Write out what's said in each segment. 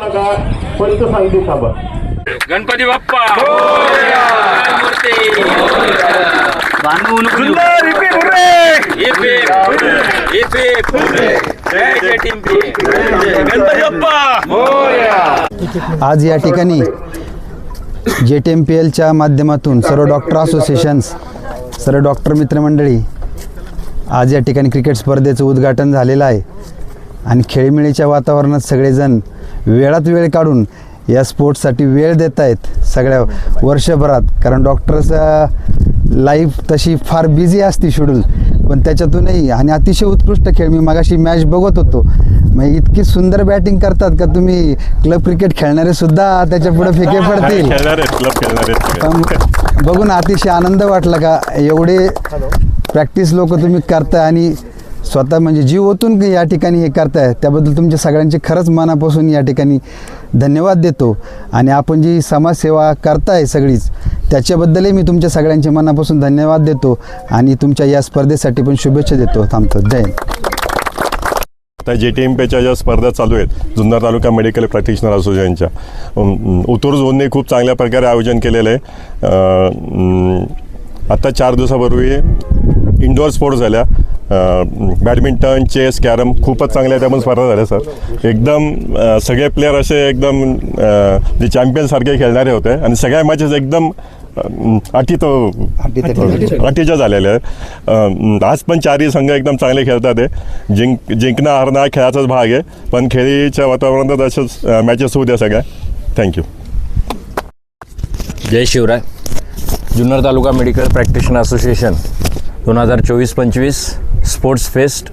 नका. पंच सांगते थांबा. बाप्पा. गणपती बाप्पा. आज या ठिकाणी जे टी एम पी एलच्या माध्यमातून सर्व डॉक्टर असोसिएशन्स सर्व डॉक्टर मित्रमंडळी आज या ठिकाणी क्रिकेट स्पर्धेचं उद्घाटन झालेलं आहे. आणि खेळीमेळीच्या वातावरणात सगळेजण वेळात वेळ काढून या स्पोर्ट्ससाठी वेळ देत आहेत सगळ्या वर्षभरात. कारण डॉक्टरचं लाईफ तशी फार बिझी असते शेड्यूल पण त्याच्यातूनही आणि अतिशय उत्कृष्ट खेळ. मी मगाशी मॅच बघत होतो. मग इतकी सुंदर बॅटिंग करतात का तुम्ही? क्लब क्रिकेट खेळणारे सुद्धा त्याच्या पुढे फिके पडतील. बघून अतिशय आनंद वाटला का? एवढे प्रॅक्टिस लोक तुम्ही करताय आणि स्वतः म्हणजे जीव ओतून या ठिकाणी हे करताय त्याबद्दल तुमच्या सगळ्यांचे खरंच मनापासून या ठिकाणी धन्यवाद देतो. आणि आपण जी समाजसेवा करताय सगळीच त्याच्याबद्दलही मी तुमच्या सगळ्यांचे मनापासून धन्यवाद देतो आणि तुमच्या या स्पर्धेसाठी पण शुभेच्छा देतो. थांबतो. जय आता जे टी एम पीच्या ज्या स्पर्धा चालू आहेत जुन्नर तालुका मेडिकल प्रॅक्टिशनर असोसिएशनच्या उतूर झोनने खूप चांगल्या प्रकारे आयोजन केलेलं आहे. आत्ता चार दिवसापूर्वी इंडोर स्पोर्ट्स झाल्या. बॅडमिंटन चेस कॅरम खूपच चांगल्या त्या पण स्पर्धा झाल्या सर एकदम सगळे प्लेयर असे एकदम जे चॅम्पियनसारखे खेळणारे होते. आणि सगळ्या मॅचेस एकदम अटी तो अटीच्या झालेल्या आहेत. आज पण चारही संघ एकदम चांगले खेळतात आहे जिंक जिंकणं हारणं हा खेळाचाच भाग आहे. पण खेळीच्या वातावरणात अशाच मॅचेस होऊ द्या सगळ्या. थँक्यू जय Shivrai. Junnar taluka medical practitioner association दोन हजार चोवीस पंचवीस स्पोर्ट्स फेस्ट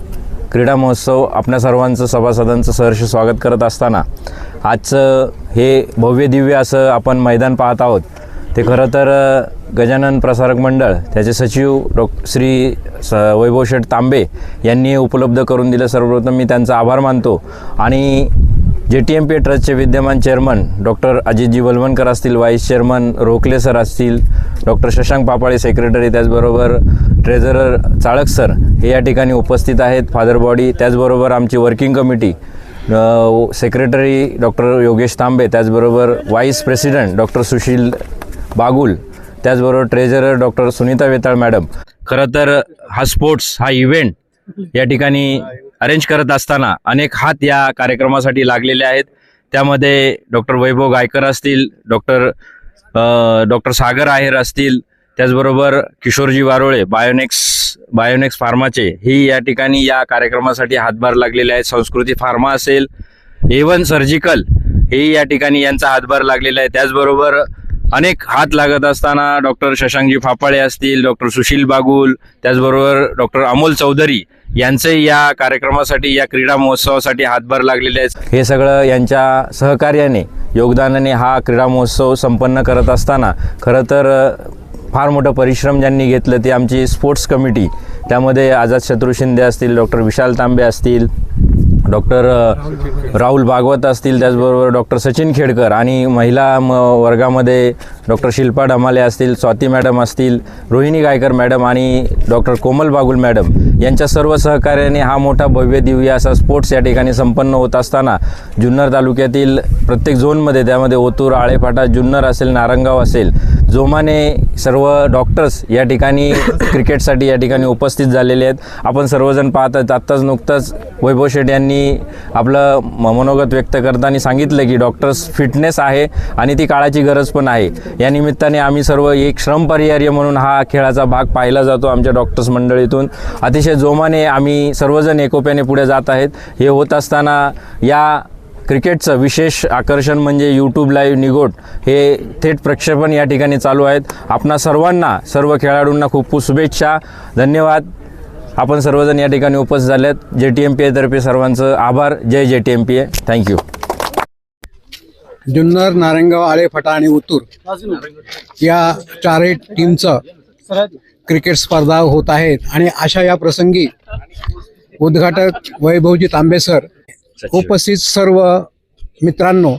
क्रीडा महोत्सव आपल्या सर्वांचं सभासदांचं सहर्ष स्वागत करत असताना आजचं हे भव्य दिव्य असं आपण मैदान पाहत आहोत. ते खरं तर गजानन प्रसारक मंडळ त्याचे सचिव डॉ. श्री स वैभवशेठ तांबे यांनी उपलब्ध करून दिलं. सर्वप्रथम मी त्यांचा आभार मानतो. आणि जे टी एम पी ट्रस्टचे विद्यमान चेअरमन डॉक्टर अजितजी वलवणकर असतील व्हाईस चेअरमन रोकले सर असतील डॉक्टर शशांक पापाळे सेक्रेटरी त्याचबरोबर ट्रेझरर चाळक सर हे या ठिकाणी उपस्थित आहेत. फादर बॉडी त्याचबरोबर आमची working committee secretary doctor Yogesh Tambe त्याचबरोबर vice president doctor Sushil Bagul त्याचबरोबर treasurer doctor Sunita Vetal madam. खरं तर हा स्पोर्ट्स हा इव्हेंट या ठिकाणी अरेंज करत असताना अनेक हात या कार्यक्रमासाठी लागलेले आहेत. त्यामध्ये डॉक्टर वैभव गायकर असतील डॉक्टर डॉक्टर सागर आहेर असतील त्याचबरोबर किशोरजी वारोळे बायोनेक्स बायोनेक्स फार्माचे ही या ठिकाणी या कार्यक्रमासाठी हातभार लागलेले आहेत. संस्कृती फार्मा असेल एवन सर्जिकल हे या ठिकाणी यांचा हातभार लागलेला आहे. त्याचबरोबर अनेक हात लागत असताना डॉक्टर शशांकजी फापाळे असतील डॉक्टर सुशील बागुल त्याचबरोबर डॉक्टर अमोल चौधरी यांचे या कार्यक्रमासाठी या क्रीडा महोत्सवासाठी हातभार लागलेले आहेत. हे सगळं यांच्या सहकार्याने योगदानाने हा क्रीडा महोत्सव संपन्न करत असताना खरं तर फार मोठं परिश्रम ज्यांनी घेतलं ते आमची स्पोर्ट्स कमिटी त्यामध्ये आझाद शत्रू शिंदे असतील डॉक्टर विशाल तांबे असतील डॉक्टर राहुल भागवत असतील त्याचबरोबर डॉक्टर सचिन खेडकर आणि महिला म वर्गामध्ये डॉक्टर शिल्पा डमाले असतील स्वाती मॅडम असतील रोहिणी गायकर मॅडम आणि डॉक्टर कोमल बागुल मॅडम. यांच्या सर्व सहकार्याने हा मोठा भव्य दिव्य असा स्पोर्ट्स या ठिकाणी संपन्न होत असताना जुन्नर तालुक्यातील प्रत्येक झोनमध्ये त्यामध्ये ओतूर आळेफाटा जुन्नर असेल नारंगाव असेल जोमाने सर्व डॉक्टर्स या ठिकाणी क्रिकेटसाठी या ठिकाणी उपस्थित झालेले आहेत. आपण सर्वजण पाहत आहेत आत्ताच नुकतंच वैभव शेठ यांनी आपलं म- मनोगत व्यक्त करताना सांगितलं की डॉक्टर्स फिटनेस आहे आणि ती काळाची गरज पण आहे. या निमित्ताने आम्ही सर्व एक श्रम परिहार्य म्हणून हा खेळाचा भाग पाहिला जातो आमच्या डॉक्टर्स मंडळीतून. अतिशय जोमाने आम्ही सर्वजण एकोप्याने पुढे जात आहेत. हे होत असताना या क्रिकेटचं विशेष आकर्षण म्हणजे यूट्यूब लाईव्ह निगोट हे थेट प्रक्षेपण या ठिकाणी चालू आहेत. आपणा सर्वांना सर्व खेळाडूंना खूप खूप शुभेच्छा. धन्यवाद. आपण सर्वजण या ठिकाणी उपस्थित आहेत जे टी एम पी एतर्फे सर्वांचं आभार. जय J T M P A thank you Junnar Narayangaon Alephata आणि उतूर या चारही टीमचं क्रिकेट स्पर्धा होत आहेत आणि अशा या प्रसंगी उद्घाटक वैभवजी तांबे सर उपस्थित सर्व मित्रांनो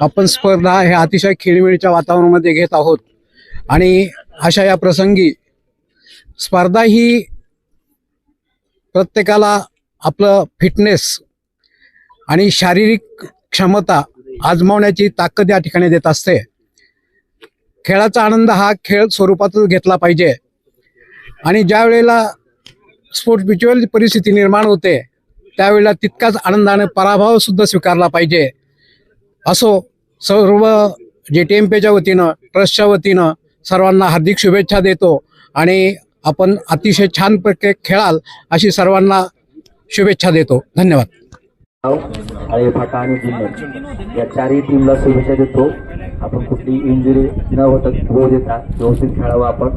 आपण स्पर्धा हे अतिशय खेळीमेळीच्या वातावरणामध्ये घेत आहोत. आणि अशा या प्रसंगी स्पर्धा ही प्रत्येकाला आपलं फिटनेस आणि शारीरिक क्षमता आजमावण्याची ताकद या ठिकाणी देत असते. खेळाचा आनंद हा खेळ स्वरूपातच घेतला पाहिजे. आणि ज्या वेळेला स्पोर्ट्स म्युच्युअल परिस्थिती निर्माण होते त्यावेळेला तितकाच आनंदाने पराभव सुद्धा स्वीकारला पाहिजे. असो सर्व जे टी एम पेच्या वतीनं ट्रस्टच्या वतीनं सर्वांना हार्दिक शुभेच्छा देतो आणि आपण अतिशय छान प्रकारे खेळाल अशी सर्वांना शुभेच्छा देतो. धन्यवाद. आळे फाटा आणि या चारही टीमला शुभेच्छा देतो. आपण कुठली इंजुरी न होता होऊ देता. व्यवस्थित खेळावं आपण.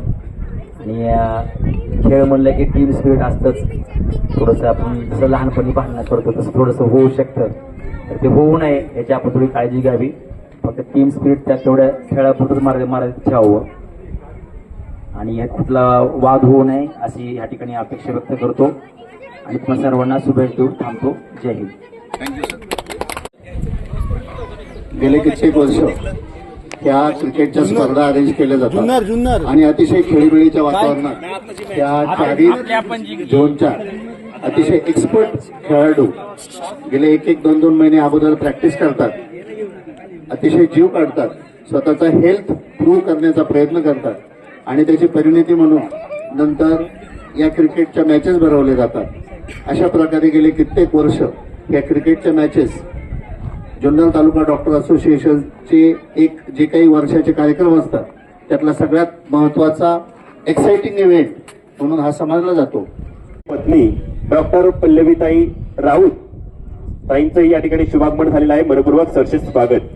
आणि खेळ म्हणलं की टीम स्पिरिट असतंच. थोडंसं आपण जसं लहानपणी पाहण्यात करतो तसं थोडंसं होऊ शकतं. तर ते होऊ नये याची आपण थोडी काळजी घ्यावी. फक्त टीम स्पिरिट त्या तेवढ्या खेळापुरतच मार्ग मार्ग ठेवावं. आणि यात कुठला वाद होऊ नये अशी या ठिकाणी अपेक्षा व्यक्त करतो. आणि तुम्हाला सर्वांना शुभेच्छा देऊन थांबतो. जय हिंद. गेले कित्येक वर्ष? त्या क्रिकेटच्या स्पर्धा अरेंज केल्या जातात. आणि अतिशय खेळीमेळीच्या वातावरणात त्या चारही झोनच्या अतिशय एक्सपर्ट खेळाडू गेले एक एक दोन दोन महिने अगोदर प्रॅक्टिस करतात. अतिशय जीव काढतात. स्वतःचा हेल्थ प्रूव्ह करण्याचा प्रयत्न करतात. आणि त्याची परिणती म्हणून नंतर या क्रिकेटच्या मॅचेस भरवले जातात. अशा प्रकारे गेले कित्येक वर्ष या क्रिकेटच्या मॅचेस जुन्नर तालुका डॉक्टर असोसिएशनचे एक जे काही वर्षाचे कार्यक्रम असतात त्यातला सगळ्यात महत्त्वाचा एक्साइटिंग इव्हेंट म्हणून हा समजला जातो. पत्नी डॉक्टर पल्लवीताई राऊत ताईंचंही या ठिकाणी शुभागमन झालेलं आहे. मनपूर्वक सरसे स्वागत.